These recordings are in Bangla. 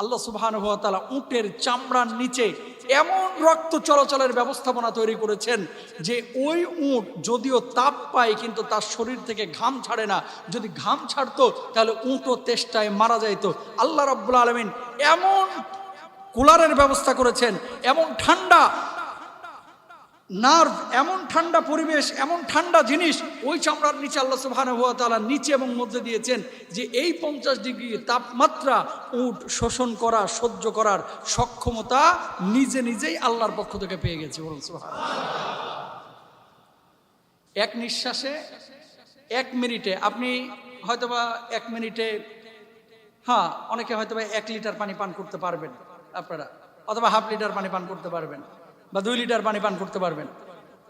আল্লাহ সুবহান উটের চামড়ার নিচে এমন রক্ত চলাচলের ব্যবস্থাপনা তৈরি করেছেন যে ওই উট যদিও তাপ পায় কিন্তু তার শরীর থেকে ঘাম ছাড়ে না। যদি ঘাম ছাড়তো তাহলে উঁটও তেষ্টায় মারা যাইতো। আল্লাহ রব্বুল আলমিন এমন কুলারের ব্যবস্থা করেছেন, এমন ঠান্ডা নার্ভ এমন ঠান্ডা পরিবেশ, এমন ঠান্ডা জিনিস, ওই চামড়ার নিচে আল্লাহ সুবহানাহু ওয়া তাআলা নিচে এবং মধ্যে দিয়েছেন যে এই পঞ্চাশ ডিগ্রি তাপমাত্রা উট শোষণ করা, সহ্য করার সক্ষমতা নিজে নিজেই আল্লাহর পক্ষ থেকে পেয়ে গেছে, বলুন সুবহানাল্লাহ। এক নিঃশ্বাসে, এক মিনিটে, আপনি হয়তোবা এক মিনিটে হ্যাঁ অনেকে হয়তোবা এক লিটার পানি পান করতে পারবেন আপনারা, অথবা হাফ লিটার পানি পান করতে পারবেন বা দুই লিটার পানি পান করতে পারবেন।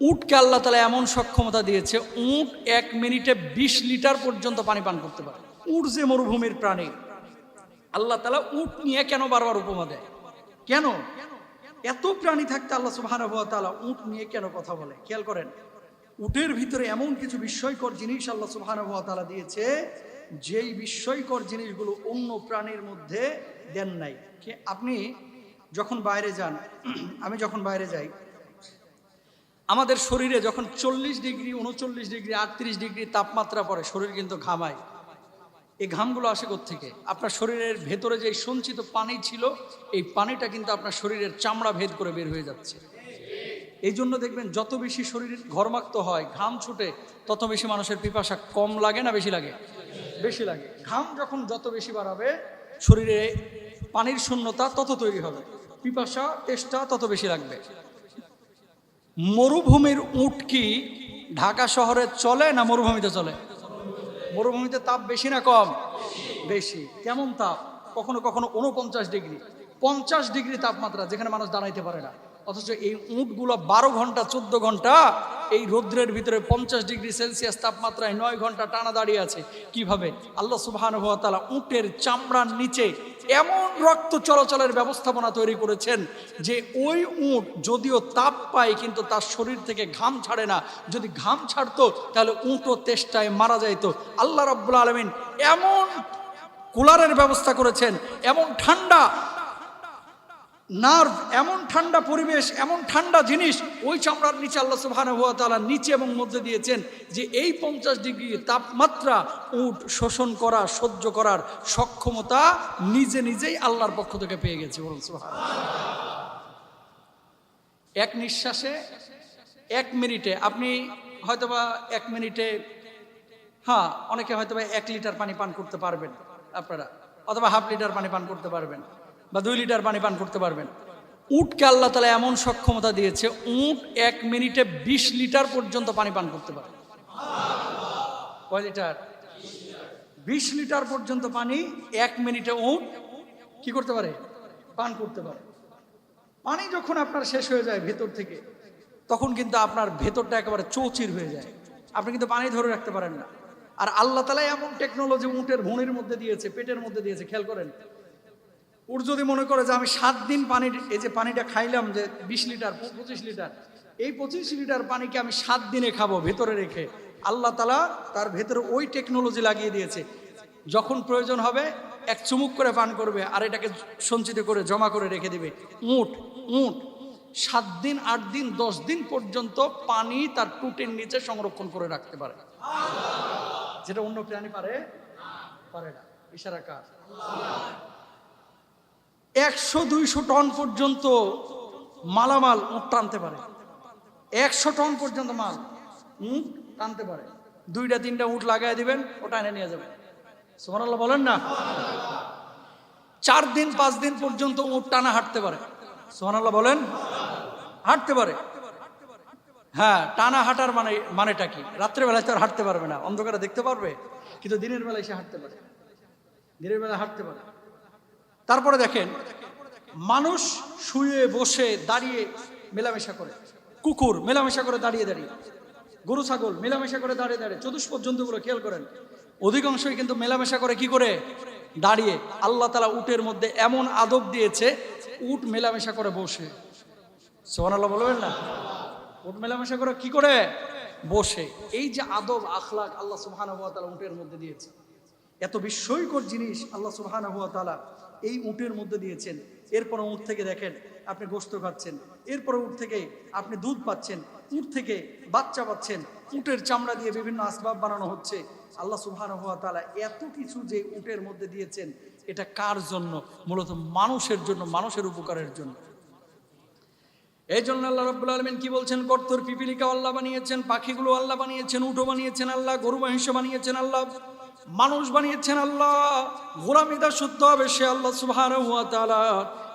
উটকে আল্লাহ তালা এমন সক্ষমতা দিয়েছে, উট এক মিনিটে বিশ লিটার পর্যন্ত পানি পান করতে পারে। উট যে মরুভূমির প্রাণী, আল্লাহ তালা উট নিয়ে কেন বারবার উপমা দেয়? কেন? এত প্রাণী থাকতে আল্লাহ সুবহান তাআলা উট নিয়ে কেন কথা বলে? খেয়াল করেন, উটের ভিতরে এমন কিছু বিস্ময়কর জিনিস আল্লাহ সুবহান তাআলা দিয়েছে, যেই বিস্ময়কর জিনিসগুলো অন্য প্রাণীর মধ্যে দেন নাই। আপনি যখন বাইরে যান, আমি যখন বাইরে যাই, আমাদের শরীরে যখন চল্লিশ ডিগ্রি, উনচল্লিশ ডিগ্রি, আটত্রিশ ডিগ্রি তাপমাত্রা পড়ে, শরীর কিন্তু ঘামায়। এই ঘামগুলো আসে থেকে আপনার শরীরের ভেতরে যে সঞ্চিত পানি ছিল, এই পানিটা কিন্তু আপনার শরীরের চামড়া ভেদ করে বের হয়ে যাচ্ছে। এই জন্য দেখবেন, যত বেশি শরীর ঘরমাক্ত হয়, ঘাম ছুটে, তত বেশি মানুষের পিপাসা কম লাগে না বেশি লাগে? বেশি লাগে। ঘাম যখন যত বেশি বাড়াবে, শরীরে পানির শূন্যতা তত তৈরি হবে। পিপাসা, তেষ্টা তত বেশি লাগবে। মরুভূমির উট কি ঢাকা শহরে চলে না মরুভূমিতে চলে? মরুভূমিতে তাপ বেশি না কম? বেশি। কেমন তাপ? কখনো কখনো উনপঞ্চাশ ডিগ্রি। পঞ্চাশ ডিগ্রি তাপমাত্রা যেখানে মানুষ দাঁড়াইতে পারে না। অথচ এই উঁটগুলো বারো ঘণ্টা, চোদ্দ ঘণ্টা এই রৌদ্রের ভিতরে পঞ্চাশ ডিগ্রি সেলসিয়াস তাপমাত্রায় নয় ঘণ্টা টানা দাঁড়িয়ে আছে। কীভাবে? আল্লাহ সুবাহান তালা উটের চামড়ার নিচে এমন রক্ত চলাচলের ব্যবস্থাপনা তৈরি করেছেন যে ওই উঁট যদিও তাপ পায়, কিন্তু তার শরীর থেকে ঘাম ছাড়ে না। যদি ঘাম ছাড়তো, তাহলে উঁটও তেষ্টায় মারা যাইতো। আল্লাহ রব্বুল আলমিন এমন কুলারের ব্যবস্থা করেছেন, এমন ঠান্ডা নার্ভ এমন ঠান্ডা পরিবেশ, এমন ঠান্ডা জিনিস, ওই চামড়ার নিচে আল্লাহ সুবহানাহু ওয়া তাআলা নিচে এবং মধ্যে দিয়েছেন যে এই পঞ্চাশ ডিগ্রি তাপমাত্রা উট শোষণ করা, সহ্য করার সক্ষমতা নিজে নিজেই আল্লাহর পক্ষ থেকে পেয়ে গেছে, বলুন সুবহানাল্লাহ। এক নিঃশ্বাসে, এক মিনিটে, আপনি হয়তোবা এক মিনিটে হ্যাঁ অনেকে হয়তোবা এক লিটার পানি পান করতে পারবেন আপনারা, অথবা হাফ লিটার পানি পান করতে পারবেন বা দুই লিটার পানি পান করতে পারবেন। উটকে আল্লাহ তালা এমন সক্ষমতা দিয়েছে, উট এক মিনিটে বিশ লিটার পর্যন্ত পানি পান করতে পারে। কয় লিটার? বিশ লিটার পর্যন্ত পানি এক মিনিটে উট কি করতে পারে? পান করতে পারে। পানি যখন আপনার শেষ হয়ে যায় ভেতর থেকে, তখন কিন্তু আপনার ভেতরটা একেবারে চৌচির হয়ে যায়। আপনি কিন্তু পানি ধরে রাখতে পারেন না। আর আল্লাহ তালা এমন টেকনোলজি উঁটের ভুঁড়ির মধ্যে দিয়েছে, পেটের মধ্যে দিয়েছে, খেয়াল করেন। উট যদি মনে করে যে আমি সাত দিন পানির এই যে পানিটা খাইলাম যে বিশ লিটার পঁচিশ লিটার, এই পঁচিশ লিটার পানিকে আমি সাত দিনে খাব ভেতরে রেখে। আল্লাহ তালা তার ভেতরে ওই টেকনোলজি লাগিয়ে দিয়েছে। যখন প্রয়োজন হবে, এক চুমুক করে পান করবে আর এটাকে সঞ্চিত করে জমা করে রেখে দিবে। উট উট। সাত দিন, আট দিন, দশ দিন পর্যন্ত পানি তার টুটের নিচে সংরক্ষণ করে রাখতে পারে। যেটা অন্য প্রাণী পারে? পারে না। ইশারা কাজ একশো দুইশো টন পর্যন্ত মালামাল উঁট টানতে পারে। একশো টন পর্যন্ত মাল উঁট টানতে পারে। দুইটা, তিনটা উঁট লাগাই দিবেন, ওটা এনে নিয়ে যাবেন। সুমানাল্লাহ বলেন না? চার দিন, পাঁচ দিন পর্যন্ত উঁট টানা হাঁটতে পারে। সুমানাল্লাহ বলেন? হাঁটতে পারে। হ্যাঁ টানা হাঁটার মানে মানেটা কি? রাত্রেবেলায় তো আর হাঁটতে পারবে না, অন্ধকারে দেখতে পারবে, কিন্তু দিনের বেলায় সে হাঁটতে পারে। দিনের বেলায় হাঁটতে পারে। তারপরে দেখেন, মানুষ শুয়ে বসে দাঁড়িয়ে মেলামেশা করে। কুকুর মেলামেশা করে দাঁড়িয়ে দাঁড়িয়ে। গরু, ছাগল মেলামেশা করে দাঁড়িয়ে দাঁড়িয়ে। চতুষ্পদ জন্তুগুলো খেয়াল করেন, অধিকাংশই কিন্তু মেলামেশা করে কি করে? দাঁড়িয়ে। আল্লাহ তালা উটের মধ্যে এমন আদব দিয়েছে, উট মেলামেশা করে বসে। সোহান আল্লাহ বলবেন না? উট মেলামেশা করে কি করে? বসে। এই যে আদব, আখলাক আল্লাহ সুবহানাহু ওয়া তাআলা উটের মধ্যে দিয়েছে। এত বিস্ময়কর জিনিস আল্লাহ সুবহানাহু ওয়া তাআলা এই উটের মধ্যে দিয়েছেন। এরপরে উট থেকে দেখেন আপনি গোস্ত খাচ্ছেন। এরপর উট থেকে আপনি দুধ পাচ্ছেন। উট থেকে বাচ্চা পাচ্ছেন। উটের চামড়া দিয়ে বিভিন্ন আসবাব বানানো হচ্ছে। আল্লাহ তালা এত কিছু যে উটের মধ্যে দিয়েছেন, এটা কার জন্য? মূলত মানুষের জন্য, মানুষের উপকারের জন্য। এই জন্য আল্লাহ রব্বুল আলমিন কি বলছেন? কর্তর পিপিলিকা আল্লাহ বানিয়েছেন, পাখিগুলো আল্লাহ বানিয়েছেন উঠো বানিয়েছেন আল্লাহ, গরু, মহিষ বানিয়েছেন আল্লাহ। মানুষ বানিয়েছেন আল্লাহ গোলামিদা সত্য হবে সে আল্লাহ সুবহান হুয়া তাআলা।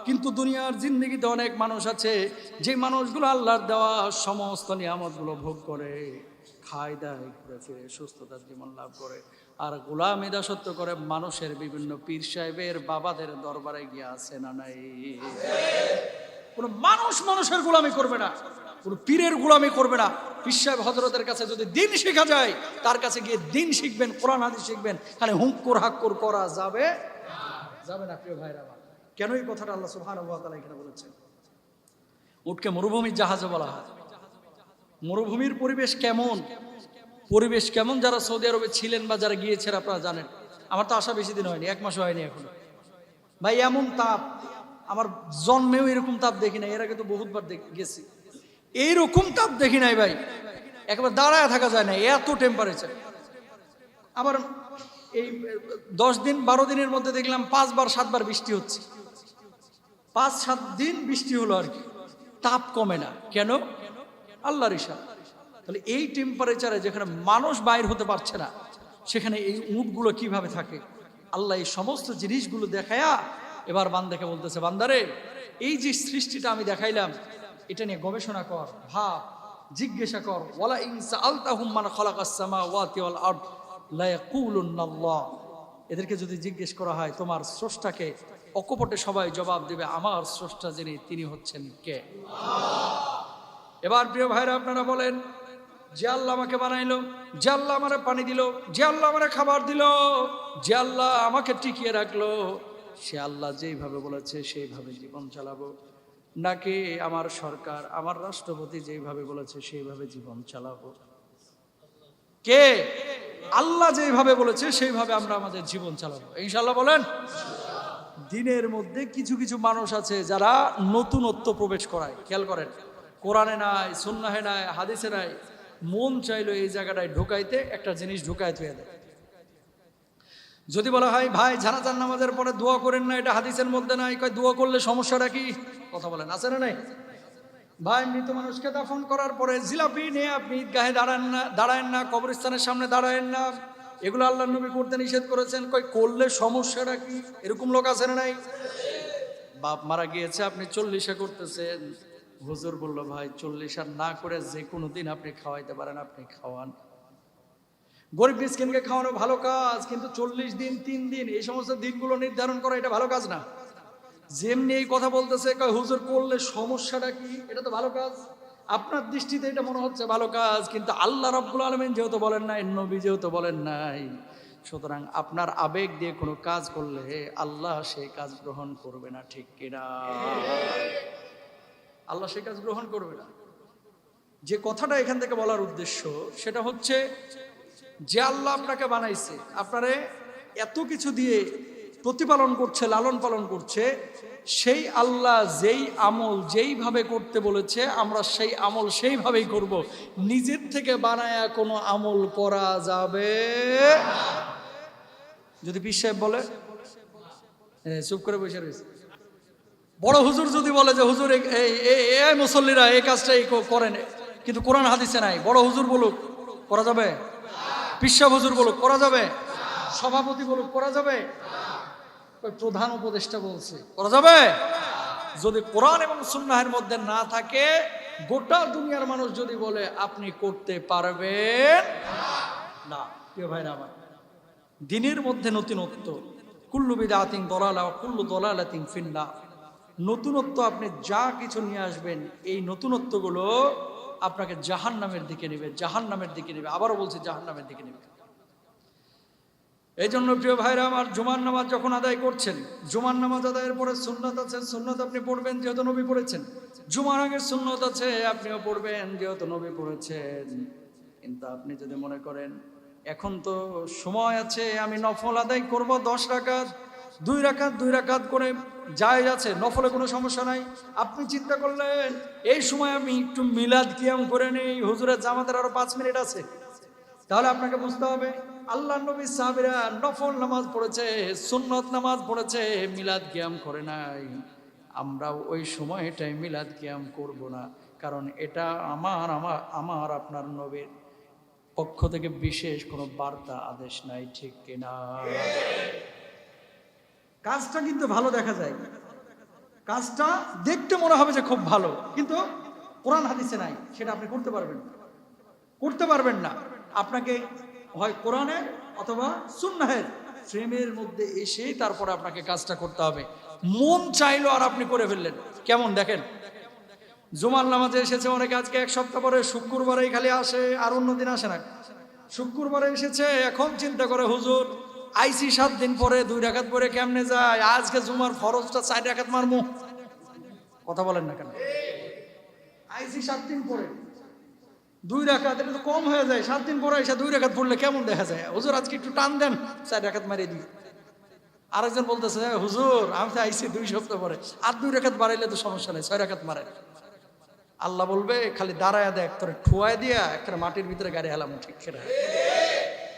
কিন্তু দুনিয়ার জিন্দগিতে অনেক মানুষ আছে, যে মানুষগুলো আল্লাহর দেওয়া সমস্ত নিয়ামতগুলো ভোগ করে, খায় দায়, ঘুরে ফিরে, সুস্থতার জীবন লাভ করে। আর গোলামিদা সত্য করে, মানুষের বিভিন্ন পীর সাহেবের বাবাদের দরবারে গিয়ে আসে না নাই? কোনো মানুষ মানুষের গোলামি করবে না, কোনো পীরের গোলামি করবে না। সাহেব হজরতের কাছে যদি দিন শেখা যায়, তার কাছে গিয়ে দিন শিখবেন, কোরআন, হাদিস শিখবেন তাহলে হুঙ্কুর হাক্কুর করা যাবে যাবে না, প্রিয় ভাইরা কেন এই কথাটা আল্লাহ সুবহান এখানে বলেছেন? উটকে মরুভূমির জাহাজে বলা হয়। মরুভূমির পরিবেশ কেমন? পরিবেশ কেমন? যারা সৌদি আরবে ছিলেন বা যারা গিয়েছেন, আপনারা জানেন। আমার তো আসা বেশি দিন হয়নি, এক মাস হয়নি এখনও। ভাই, এমন তাপ আমার জন্মেও এরকম তাপ দেখি নাই, এর আগে তো বহুতবার গেছি। এইরকম তাপ দেখি নাই ভাই। একবার দাঁড়ায় থাকা যায় না, এত টেম্পারেচার আবার এই, দশ দিন, বারো দিনের মধ্যে দেখলাম পাঁচবার, সাতবার বৃষ্টি হচ্ছে। পাঁচ, সাত দিন বৃষ্টি হলো আর কি। তাপ কমে না। কেন? আল্লাহর ইশা তাহলে এই টেম্পারেচারে যেখানে মানুষ বাইর হতে পারছে না, সেখানে এই উটগুলো কীভাবে থাকে? আল্লাহ এই সমস্ত জিনিসগুলো দেখায়া এবার বান্দাকে বলতেছে, বান্দারে, এই যে সৃষ্টিটা আমি দেখাইলাম, এটা নিয়ে গবেষণা কর, ভাব, জিজ্ঞাসা কর। ওয়ালা ইনসা আলতাহুম মান খালাকাস সামাওয়াতি ওয়াল আরদ, লা ইয়াকুলুন্নাল্লাহ। এদেরকে যদি জিজ্ঞেস করা হয়, তোমার স্রষ্টাকে অকপটে সবাই জবাব দেবে, আমার স্রষ্টা যিনি, তিনি হচ্ছেন কে? এবার প্রিয় ভাইরা, আপনারা বলেন, যে আল্লাহ আমাকে বানাইলো, যে আল্লাহ আমারে পানি দিল, যে আল্লাহ আমারে খাবার দিল, যে আল্লাহ আমাকে টিকিয়ে রাখল সে আল্লাহ যেইভাবে বলেছে সেইভাবে জীবন চালাবো। নাকি আমার সরকার, আমার রাষ্ট্রপতি যেইভাবে বলেছে সেইভাবে জীবন চালাবো? কে? আল্লাহ যেভাবে বলেছে সেইভাবে আমরা আমাদের জীবন চালাবো। ইনশাল্লাহ বলেন। দিনের মধ্যে কিছু কিছু মানুষ আছে যারা নতুনত্ব প্রবেশ করায়। খেয়াল করেন, কোরআনে নাই, সুন্নাহে নাই, হাদিসে নাই। মন চাইলো এই জায়গাটায় ঢুকাইতে, একটা জিনিস ঢুকাই থুয়ে দেয়। যদি বলা হয়, ভাই জানাজার নামাজের পরে দোয়া করেন না, এটা হাদিসের মধ্যে নাই। কয়, দোয়া করলে সমস্যাটা কি? কথা বলেন, আছে না নাই? ভাই, মৃত মানুষকে দাফন করার পরে জিলাপি নিয়ে আপনি ঈদগাহে দাঁড়ান না, দাঁড়ায়েন না, কবরস্থানের সামনে দাঁড়ায়েন না। এগুলো আল্লাহ নবী করতে নিষেধ করেছেন। কই করলে সমস্যাটা কি? এরকম লোক আছে না নাই? বাপ মারা গিয়েছে, আপনি চল্লিশে করতেছেন। হুজুর বলল, ভাই, চল্লিশ আর না করে যে কোনো দিন আপনি খাওয়াইতে পারেন, আপনি খাওয়ান। গরিব মিসকিনকে খাওয়ানো ভালো কাজ, কিন্তু চল্লিশ দিন, তিন দিন এই সমস্ত দিনগুলো নির্ধারণ করা এটা ভালো কাজ না। যেমনি এই কথা বলতেছে হুজুর, করলে সমস্যাটা কি? এটা তো ভালো কাজ। আপনার দৃষ্টিতে এটা মনে হচ্ছে ভালো কাজ, কিন্তু আল্লাহ রব্বুল আলমিন যেহেতু বলেন নাই, নবী যেহেতু বলেন নাই, সুতরাং আপনার আবেগ দিয়ে কোনো কাজ করলে আল্লাহ সেই কাজ গ্রহণ করবে না, ঠিক কিনা আল্লাহ সেই কাজ গ্রহণ করবে না। যে কথাটা এখান থেকে বলার উদ্দেশ্য, সেটা হচ্ছে যে আল্লাহ আপনাকে বানাইছে, আপনারে এত কিছু দিয়ে প্রতিপালন করছে, লালন পালন করছে, সেই আল্লাহ যেই আমল যেইভাবে করতে বলেছে, আমরা সেই আমল সেইভাবেই করব। নিজের থেকে বানায়া কোনো আমল করা যাবে? যদি পীর সাহেব বলে? চুপ করে বসে রয়েছে। বড় হুজুর যদি বলে যে, হুজুর মুসল্লিরা এই কাজটা এই করেন। কিন্তু কোরআন হাদিসে নাই। বড় হুজুর বলুক, করা যাবে? হুজুর বলুক করা যাবে? সভাপতি বলুক করা যাবে? প্রধান উপদেষ্টা বলছে করা যাবে? যদি কোরআন এবং সুন্নাহের মধ্যে না থাকে, গোটা দুনিয়ার মানুষ যদি বলে, আপনি করতে পারবেন না। প্রিয় ভাইরা আমার, দিনের মধ্যে নতুনত্ব, কুল্লু বিদাতিং দলালা কুল্লু দলালাতিং ফিন্না নতুনত্ব আপনি যা কিছু নিয়ে আসবেন, এই নতুনত্বগুলো আপনাকে জাহান নামের দিকে নেবে জাহান নামের দিকে নেবে, আবারও বলছি জাহান নামের দিকে নেবে। এই জন্য প্রিয় ভাইরা আমার জুমার নামাজ যখন আদায় করছেন, জুমার নামাজ আদায়ের পরে সুন্নত আছে, সুন্নত আপনি পড়বেন যেহেতু নবী পড়েছেন। জুমার আগে সুন্নত আছে, আপনিও পড়বেন যেহেতু নবী পড়েছেন। কিন্তু আপনি যদি মনে করেন, এখন তো সময় আছে, আমি নফল আদায় করব দশ রাকাত দুই রাকাত দুই রাকাত করে যায় আছে, নফলে কোনো সমস্যা নাই। আপনি চিন্তা করলেন, এই সময় আমি একটু মিলাদ কিয়াম করে নেই, হুজুরের জামাতের আরও পাঁচ মিনিট আছে। তাহলে আপনাকে বুঝতে হবে আল্লাহ নবী সাহাবিরা নফল নামাজ পড়েছে, সুন্নত নামাজ পড়েছে, মিলাদ কিয়াম করে নাই। আমরা ওই সময়টাই মিলাদ কিয়াম করব না, কারণ এটা আমার আমার আমার, আপনার নবীর পক্ষ থেকে বিশেষ কোনো বার্তা, আদেশ নাই, ঠিক কিনা? কাজটা কিন্তু ভালো দেখা যায়। কাজটা দেখতে মনে হবে যে খুব ভালো, কিন্তু কোরআন হাদিসে নাই, সেটা আপনি করতে পারবেন। করতে পারবেন না। আপনাকে হয় কোরআনের অথবা সুন্নাহের ফ্রেমের মধ্যে এসেই তারপরে আপনাকে কাজটা করতে হবে। মন চাইলো আর আপনি করে ফেললেন। কেমন দেখেন? জুমার নামাজে এসেছে অনেকে, আজকে এক সপ্তাহ পরে শুক্রবারেই খালি আসে আর অন্য দিন আসে না। শুক্রবারে এসেছে, এখন চিন্তা করে হুজুর আইসি সাত দিন পরে দুই রাখাত পরে কেমনে যায়? আজকে জুমার ফরজটা চার রাখাত মারমু। কথা বলেন না কেন? আইসি সাত দিন পরে দুই রাখাত এটা তো কম হয়ে যায়। সাত দিন পরে এসে দুই রাখাত পড়লে কেমন দেখা যায়? হুজুর আজকে একটু টান দেন চার রাখাত মারিয়ে দিই। আরেকজন বলতেছে "হ্যাঁ, হুজুর আমি তো আইসি দুই সপ্তাহ পরে। আর দুই রাখাত বাড়াইলে তো সমস্যা নেই ছয় রাখাত মারে আল্লাহ বলবে খালি দাঁড়ায় দেয় একটা ঠুয়ায় দিয়া একটা মাটির ভিতরে গাড়ি হেলাম ঠিক সেটা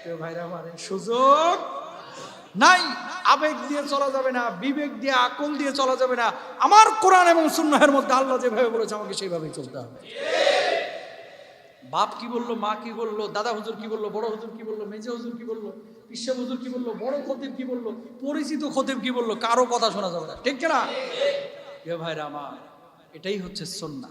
কেউ ভাইরা এই সুযোগ নাই, আবেগ দিয়ে চলা যাবে না, বিবেক দিয়ে, আকল দিয়ে চলা যাবে না। আমার কোরআন এবং সুন্নাহের মধ্যে আল্লাহ যেভাবে বলেছে, আমাকে সেইভাবেই চলতে হবে। বাপ কি বলল, মা কি বলল, দাদা হুজুর কি বলল, বড় হুজুর কি বলল মেজে হুজুর কি বলল বিশ্ব হুজুর কি বলল, বড় খতিব কি বলল, পরিচিত খতিব কি বলল, কারও কথা শোনা যাবে না। ঠিক না ভাইরা আমার, এটাই হচ্ছে সন্না